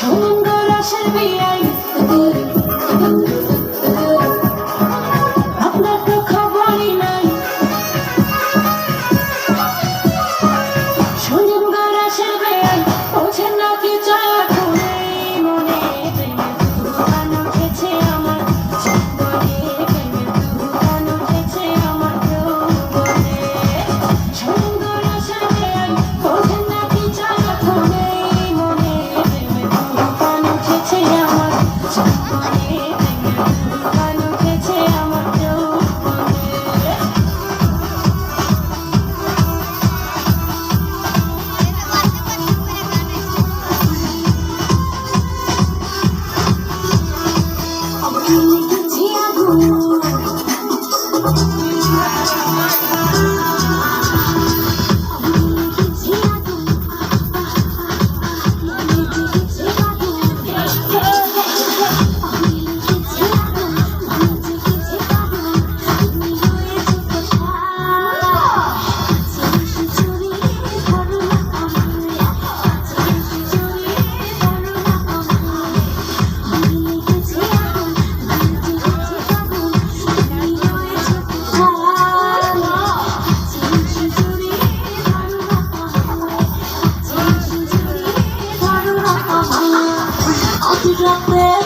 সুন্দর আসার বিয়াই। you. আমায়